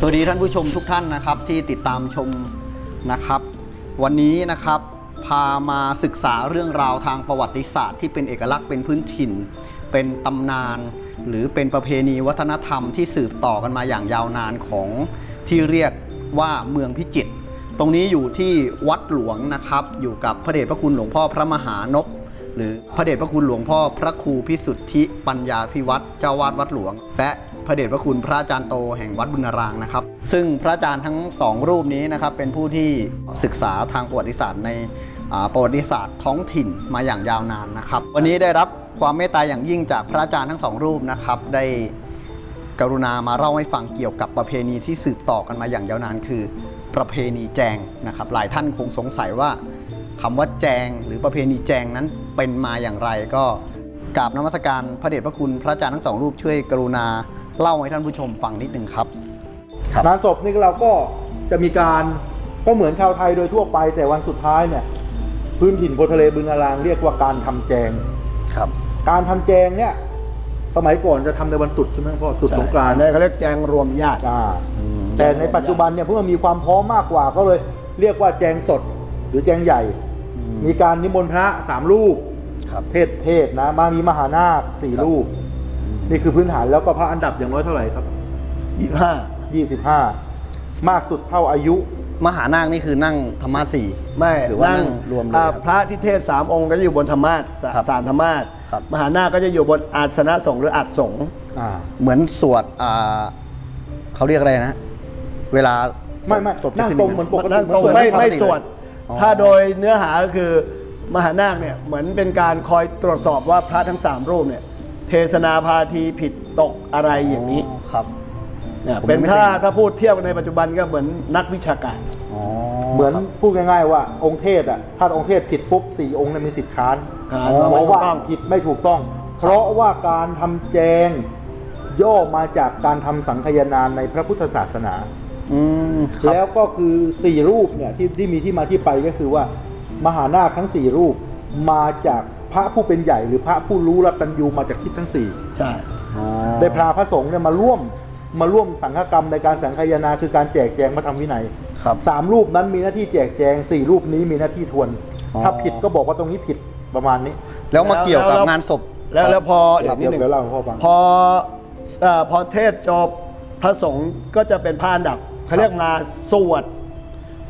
สวัสดีท่านผู้ชมทุกท่านนะครับที่ติดตามชมนะครับ วันนี้นะครับพามาศึกษาเรื่องราวทางประวัติศาสตร์ที่เป็นเอกลักษณ์เป็นพื้นถิ่น เป็นตำนาน หรือเป็นประเพณีวัฒนธรรมที่สืบต่อกันมาอย่างยาวนานของที่เรียกว่าเมืองพิจิตรตรงนี้อยู่ที่วัดหลวงนะครับ อยู่กับพระเดชพระคุณหลวงพ่อพระมหานพหรือพระเดชพระคุณหลวงพ่อพระครูพิสุทธิปัญญาพิวัตรเจ้าวาดวัดหลวง และ พระเดชพระคุณพระอาจารย์โตแห่งวัดบุญรางนะครับ ซึ่งพระอาจารย์ทั้งสองรูปนี้นะครับเป็นผู้ที่ศึกษาทางประวัติศาสตร์ในประวัติศาสตร์ท้องถิ่นมาอย่างยาวนานนะครับ วันนี้ได้รับความเมตตาอย่างยิ่งจากพระอาจารย์ทั้งสองรูปนะครับได้กรุณามาเล่าให้ฟังเกี่ยวกับประเพณีที่สืบต่อกันมาอย่างยาวนานคือ ประเพณีแจงนะครับ หลายท่านคงสงสัยว่าคำว่าแจงหรือประเพณีแจงนั้นเป็นมาอย่างไรก็กราบนมัสการพระเดชพระคุณพระอาจารย์ทั้งสองรูปช่วยกรุณา เล่าให้ท่านผู้ชมฟังนิดหนึ่งครับ ครับ งานศพนี่เราก็จะมีการก็เหมือนชาวไทยโดยทั่วไป แต่วันสุดท้ายเนี่ยพื้นถิ่นโพธิ์ทะเลบึงนารางเรียกว่าการทำแจง ครับการทำแจงเนี่ยสมัยก่อนจะทำในวันตรุษใช่ไหมพ่อตรุษสงกรานต์ใช่อันนี้เขาเรียกแจงรวมญาติ อ่าแต่ในปัจจุบันเนี่ยเพื่อมีความพร้อมมากกว่าก็เลยเรียกว่าแจงสดหรือแจงใหญ่ มีการนิมนต์พระสามรูป ครับ เทศเทศนะมามีมหานาคสี่รูป นี่คือพื้นฐานแล้วก็พระอันดับอย่างน้อยเท่าไหร่ครับ25 25มากสุดเท่าอายุ มหานาคนี่คือนั่งธรรมะสี่ ไม่หรือว่านั่งรวมเลยอ่าครับพระที่เทศสามองค์ก็จะอยู่บนธรรมาสสครับสารธรรมาสครับ มหานาคก็จะอยู่บนอาสนะสงฆ์หรืออัดสงฆ์อ่า เหมือนสวดอ่าเขาเรียกอะไรนะ เวลาไม่ไม่ศพจะนั่งขึ้ตรงเหมือนปกตินั่งตรงเหมือนไม่ปกติไม่สวดอ๋อถ้าโดยเนื้อหาก็คือมหานาคเนี่ยเหมือนเป็นการคอยตรวจสอบว่าพระทั้งสามรูปเนี่ย เทศนาพาทีผิดตกอะไรอย่างนี้ครับ เนี่ยผมเป็นไม่ถ้าเคยถ้าพูดเทียบกันในปัจจุบันก็เหมือนนักวิชาการอ๋อเหมือนพูดง่ายๆว่าองค์เทศอะถ้าองค์เทศผิดปุ๊บสี่องค์เนี่ยมีสิทธิ์ค้านค้านเพว่าไม่ราะถูกว่าต้องผิดไม่ถูกต้อง เพราะว่าการทำแจงย่อมาจากการทำสังคายนาในพระพุทธศาสนาอืมครับแล้วก็คือสี่รูปเนี่ยที่ที่มีที่มาที่ไปก็คือว่ามหานาคทั้งสี่รูปมาจาก พระผู้เป็นใหญ่หรือพระผู้รู้รัตัญญูมาจากทิศทั้งสี่ใช่อ๋อได้พาพระสงฆ์เนี่ยมาร่วมมาร่วมสังฆกรรมในการสังคายนาคือการแจกแจงพระธรรมวินัยครับสามรูปนั้นมีหน้าที่แจกแจงสี่รูปนี้มีหน้าที่ทวนอ๋อถ้าผิดก็บอกว่าตรงนี้ผิดประมาณนี้ แล้วมาเกี่ยวกับแล้วงานศพแล้วแล้วพอเดี๋เดี๋ยยววนิดหนึ่งเดี๋ยวเล่าให้พ่อฟังพอเอ่อพอเทศจบพระสงฆ์ก็จะเป็นผ้าอันดับเขาเรียกมาสวด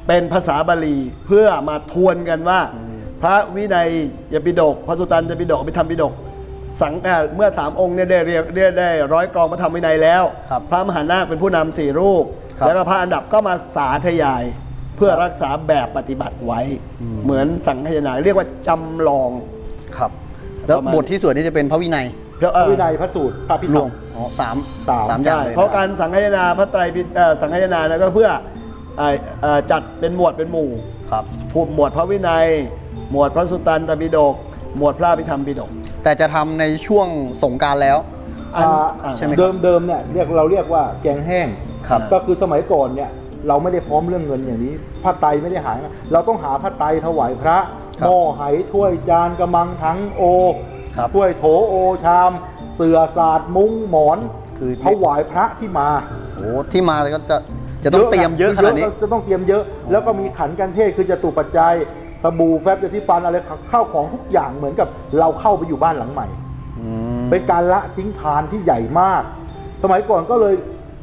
เป็นภาษาบาลีเพื่อมาทวนกันว่า พระวินัยยปิฎกพระสุตตันยปิฎกอภิธรรมปิฎกสังเอ่อเมื่อสามองค์เนี่ยได้เรียกได้ได้ร้อยกรองพระธรรมวินัยแล้ว ครับพระมหานาคเป็นผู้นำสี่รูป ครับแล้วก็พระอันดับก็มาสาธยาย เพื่อรักษาแบบปฏิบัติไว้เหมือนสังฆยนาเรียกว่าจำลอง ครับ แล้วประมาณ บทที่สวดนี่จะเป็นพระวินัยเพื่อพเอ่ระอ วินัยพระสูตรพระพิธรรวรม มอ๋อสามสาม สามอย่างใช่เลยเพราะการสังฆนาพระไตรปิฎเอ่อสังฆนานะก็เพื่อเอ่อเอ่อจัดเป็นหมวดเป็นหมู่ครับ ผู้หมวดพระวินัย หมวดพระสุตตันตปิฎกหมวดพระอภิธรรมปิฎกแต่จะทำในช่วงสงกรารแล้ว อันอ่าอ่าใช่ไหมเดิมเดิมเนี่ยเรียกเราเรียกว่าแกงแห้งครับ ก็คือสมัยก่อนเนี่ยเราไม่ได้พร้อมเรื่องเงินอย่างนี้ผ้าไตรไม่ได้หายเราต้องหาผ้าไตรถวายพระครับหม้อไหถ้วยจานกระมังทั้งโอครับ ถ้วยโถโอชาม เสื่อศาสตร์มุ้งหมอนคือถวายพระที่มาโอ้ที่มาก็จะจะต้องเตรียมเยอะขนาดนี้ จะต้องเตรียมเยอะ แล้วก็มีขันกันเทศคือจะตุปัจจัย สบู่แฟบยาที่ฟันอะไรเข้าของทุกอย่างเหมือนกับเราเข้าไปอยู่บ้านหลังใหม่อืมเป็นการละทิ้งทานที่ใหญ่มาก สมัยก่อนก็เลย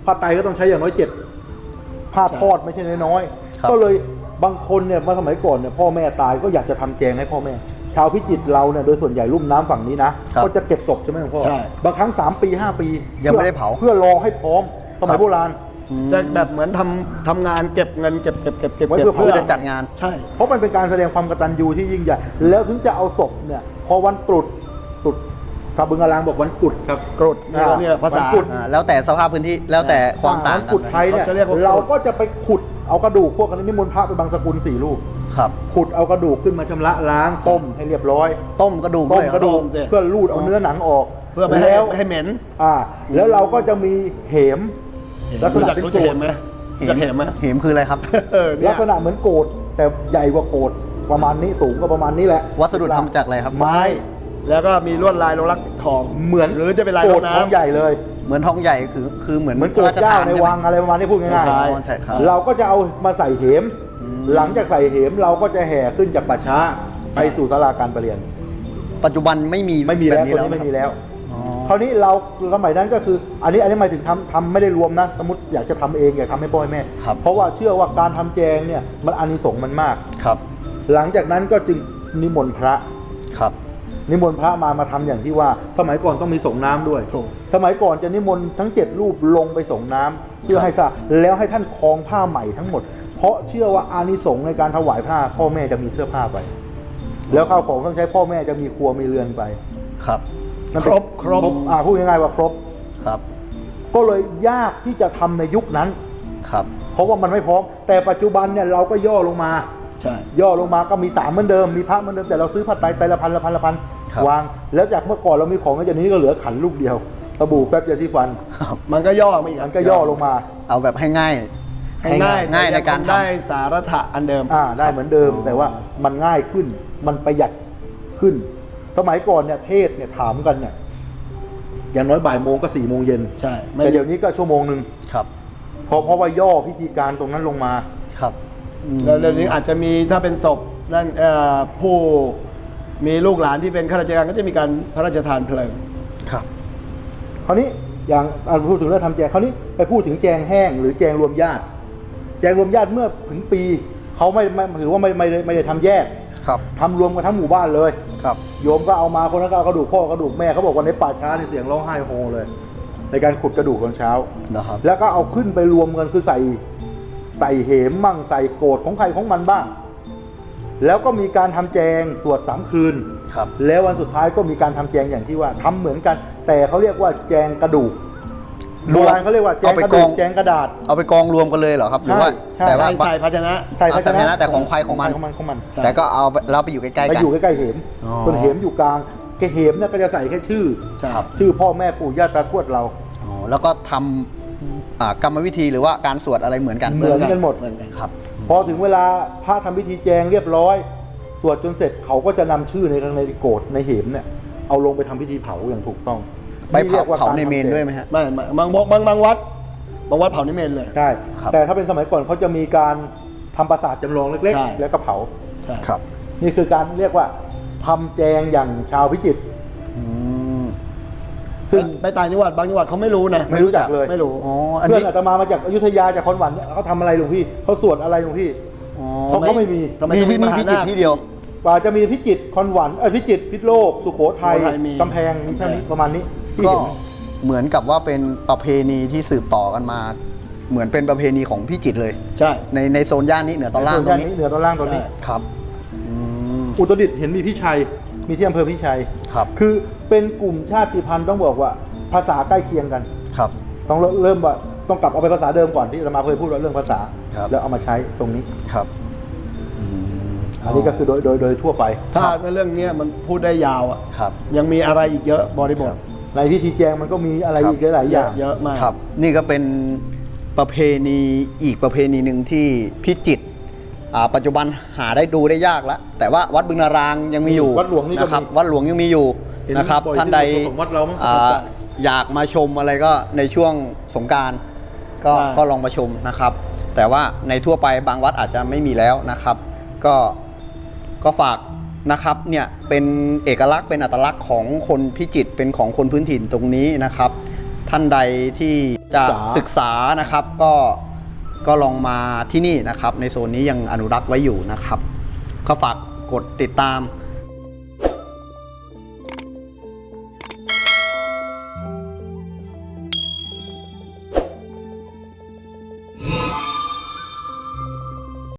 ผ้าไตรก็ต้องใช้อย่างน้อยเจ็ดผ้าใช่ทอดไม่ใช่น้อยครับๆก็เลยบางคนเนี่ยมาสมัยก่อนเนี่ยพ่อแม่ตายก็อยากจะทำแจงให้พ่อแม่ ชาวพิจิตรเราเนี่ยโดยส่วนใหญ่ลุ่มน้ำฝั่งนี้นะก็จะเก็บศพใช่ไหมหลวงพ่อใช่บางครั้ง 3 ปี 5 ปียังไม่ได้เผาเพื่อรอให้พร้อมสมัยโบราณ จะแบบเหมือนทำทำงานเก็บเงินเก็บเก็บเก็บเก็บไว้เก็บเพื่อเพื่อจะจัดงาน ใช่ เพราะมันเป็นการแสดงความกตัญญูที่ยิ่งใหญ่ แล้วถึงจะเอาศพเนี่ย พอวันตรุษตรุษกระบึงอลางบอกวันกุด ครับกรดเนี่ยเนี่ยภาษาวันกุด อ่าแล้วแต่สภาพพื้นที่แล้วแต่ความต่างวันกันกุดไทยเนี่ยเขาจะเรียกว่าเราก็จะไปขุดเอากระดูกพวกนั้นนิมนต์พระไปบางสกุลสี่ลูก ครับ ขุดเอากระดูกขึ้นมาชำระล้างต้มให้เรียบร้อย ต้มกระดูกต้ด้มวยกระดูกต้มสิเพื่อรูดเอาเนื้อหนังออกเพื่อไม่ให้แล้วไม่ให้เหม็น อ่า แล้วเราก็จะมีเหม ลักษรู้ณะจักเป็นรู้โกจักรเห็ธนไหมรู้จักเห็นไหมเหมคืออะไรครับเออเนี่ลัยกษณะเหมือนโกรธแต่ใหญ่กว่าโกรธประมาณนี้สูงก็ประมาณนี้แหละวัสดุทำจากอะไรครับ ไม้ แล้วก็มีลวดลายลงรักปิดทองเหมือน หรือจะเป็นลายโกลรธงของน้ำใหญ่เลยเหมือนทองใหญ่คือคือเหมือนเหมือนเกิดเจ้าในวังอะไรประมาณนี้พูดง่ายคล้ายใช่ครับๆเราก็จะเอามาใส่เหม หลังจากใส่เหมเราก็จะแห่ขึ้นจากป่าช้าไปสู่ศาลาการประเรียน ปัจจุบันไม่มีไม่มีแล้วบบตัวนี้ไม่มีแล้วอ๋อ คราวนี้เราสมัยนั้นก็คือ อันนี้อันนี้หมายถึงทำทำไม่ได้รวมนะ สมมติอยากจะทำเองอยากทำให้พ่อให้แม่ ครับเพราะว่าเชื่อว่าการทำแจงเนี่ยมันอานิสงส์มันมาก ครับ หลังจากนั้นก็จึงนิมนต์พระครับนิมนต์พระมามาทำอย่างที่ว่า สมัยก่อนต้องมีส่งน้ำด้วยถูกสมัยก่อนจะนิมนต์ทั้งเจ็ดรูปลงไปส่งน้ำเพื่อให้สะอาดแล้วให้ท่านคลองผ้าใหม่ทั้งหมด เพราะเชื่อว่าอานิสงส์ในการถวายผ้า พ่อแม่จะมีเสื้อผ้าไป แล้วข้าวของเครื่องใช้พ่อแม่จะมีครัวมีเรือนไปครับ นั่นคเป็นรบครบ อ่าพูดง่ายๆว่าครบ ครับก็เลยยากที่จะทำในยุคนั้น ครับเพราะว่ามันไม่พร้อม แต่ปัจจุบันเนี่ยเราก็ย่อลงมา ใช่ ย่อลงมาก็มีสามเหมือนเดิม มีพระเหมือนเดิม แต่เราซื้อผ้าไตรไตรละพันละพันละพันครับ วาง แล้วจากเมื่อก่อนเรามีของแล้วจากนี้ก็เหลือขันลูกเดียวสบู่แฟบยาที่ฟันมันก็ย่อมาอีกมันก็ย่อลงมา เอาแบบให้ง่าย ให้ง่ายง่ายแต่ในการงทำ ได้สารถะอันเดิม อ่าได้เหมือนเดิม แต่ว่ามันง่ายขึ้น มันประหยัดขึ้น สมัยก่อนเนี่ยเทศเนี่ยถามกันเนี่ยอย่างน้อยบ่ายโมงก็สี่โมงเย็นใช่ไม่แต่เดี๋ยวนี้ก็ชั่วโมงหนึ่งครับเพราะเพราะว่าย่อพิธีการตรงนั้นลงมาครับ แล้วเดี๋ยวนี้อาจจะมีถ้าเป็นศพนั่นเอ่อผู้มีลูกหลานที่เป็นข้าราชการก็จะมีการพระราชทานเพลิงครับ คราวนี้อย่างอะพูดถึงเรื่องทำแจงคราวนี้ไปพูดถึงแจงแห้ง หรือแจงรวมญาติ แจงรวมญาติเมื่อถึงปีเขาไม่ไม่ถือว่าไม่ไม่ได้ไม่ได้ทำแยก ครับทำรวมกันทั้งหมู่บ้านเลยครับ โยมก็เอามาคนนั้นก็เอากระดูกพ่อกระดูกแม่เขาบอกว่าในป่าช้าในเสียงร้องไห้โฮเลย ในการขุดกระดูกตอนเช้า นะครับ แล้วก็เอาขึ้นไปรวมกันคือใส่ใส่เหมมั่งใส่โกรธของใครของมันบ้าง แล้วก็มีการทำแจงสวดสามคืน ครับ แล้ววันสุดท้ายก็มีการทำแจงอย่างที่ว่าทำเหมือนกัน แต่เขาเรียกว่าแจงกระดูก โบราณเขาเรียกว่าแจงกระดูเอากไปกองแจงกระดาษ เอาไปกองรวมกันเลยเหรอครับหรือว่าใช่แต่ว่าใส่ใส่ภาชนะใส่ภาชใส่ภาชนะนะแต่ของใครของมันของมันของมันใช่แต่ก็เอาเราไปอยู่ใกล้ๆไปกันอยู่ใกล้ๆเหมอ๋อส่วนเหมอยู่กลางแกเหมเนี่ยก็จะใส่แค่ชื่อใช่ชื่อพ่อแม่ปู่ย่าตาทวดเราอ๋อแล้วก็ทำอ่ากรรมวิธีหรือว่าการสวดอะไรเหมือนกันเหมือนกันหมดเหมือนกันครับพอถึงเวลาพระทำพิธีแจงเรียบร้อยสวดจนเสร็จเขาก็จะนำชื่อในในโกรธในเหมเนี่ยเอาลงไปทำพิธีเผาอย่างถูกต้อง ไปนี่รียเผากว่เผาการในเมนทำแจงด้วยไหมฮะ ไม่ไม่บางบางบางวัด บางวัดเผานิเมนเลย ใช่ ครับแต่ถ้าเป็นสมัยก่อนเขาจะมีการทำปราสาทจำลองเล็กใช่ ๆ แล้วก็เผา ใช่ครับนี่คือการเรียกว่าทำแจงอย่างชาวพิจิตร อืม ซึ่งไปต่างจังหวัดบางจังหวัดเขาไม่รู้นะไม่รู้จักเลย ไม่รู้ อ๋ออันเพื่อนนี้อาตมามาจากอยุธยาจากคอนหวันเนี่ยเขาทำอะไรหลวงพี่เขาสวดอะไรหลวงพี่ อ๋อเขาก็ไม่มี ทำไมมีต้องที่นี่หาพิจิตรนาค ที่เดียว กว่าจะมีพิจิตรคอนหวันเออพิจิตรพิษณุโลก สุโขทัยสุโขทัยมีกำแพงมีแค่นี้ประมาณนี้ ที่ก็เห็นเหมือนกับว่าเป็นประเพณีที่สืบต่อกันมา เหมือนเป็นประเพณีของพิจิตรเลย ใช่ในในโซนย่านนี้เหนือตอนล่างส่วนตรย่านงนี้นี้เหนือตอนล่างตอนนี้ใช่ครับอืมอุตรดิตถ์เห็นมีพี่ชัย มีที่อำเภอพี่ชัย ครับคือเป็นกลุ่มชาติพันธุ์ต้องบอกว่าภาษาใกล้เคียงกัน ครับ ต้องเริ่มเริ่มว่าต้องกลับเอาไปภาษาเดิมก่อนที่อาตมาเคยพูดว่าเรื่องภาษา ครับ แล้วเอามาใช้ตรงนี้ ครับอันนี้ก็คือโดยโดยโดยทั่วไป ถ้าเรื่องเนี้ยมันพูดได้ยาวอะ ครับ ยังมีอะไรอีกเยอะบริบท ในพิธีแจงมันก็มีอะไรครับอีกหลายๆอย่าง เยอะมาก ครับ นี่ก็เป็นประเพณีอีกประเพณีหนึ่งที่พิจิตรอ่าปัจจุบันหาได้ดูได้ยากแล้วแต่ว่าวัดบึงนารางยังมีอยู่วัดหลวงนี่ก็มีนะครับ วัดหลวงยังมีอยู่เห็นนะครับบ่อยท่านใดที่สุดของวัดเรามั้ง อ่าอยากมาชมอะไรก็ในช่วงสงกรารก็ได้ ก็ลองมาชมนะครับ แต่ว่าในทั่วไปบางวัดอาจจะไม่มีแล้วนะครับ ก็ก็ฝาก นะครับเนี่ยเป็นเอกลักษณ์เป็นอัตลักษณ์ของคนพิจิตรเป็นของคนพื้นถิ่นตรงนี้นะครับ ท่านใดที่จะศึศึกกษาษานะครับก็ก็ลองมาที่นี่นะครับ ในโซนนี้ยังอนุรักษ์ไว้อยู่นะครับ ก็ฝากกดติดตาม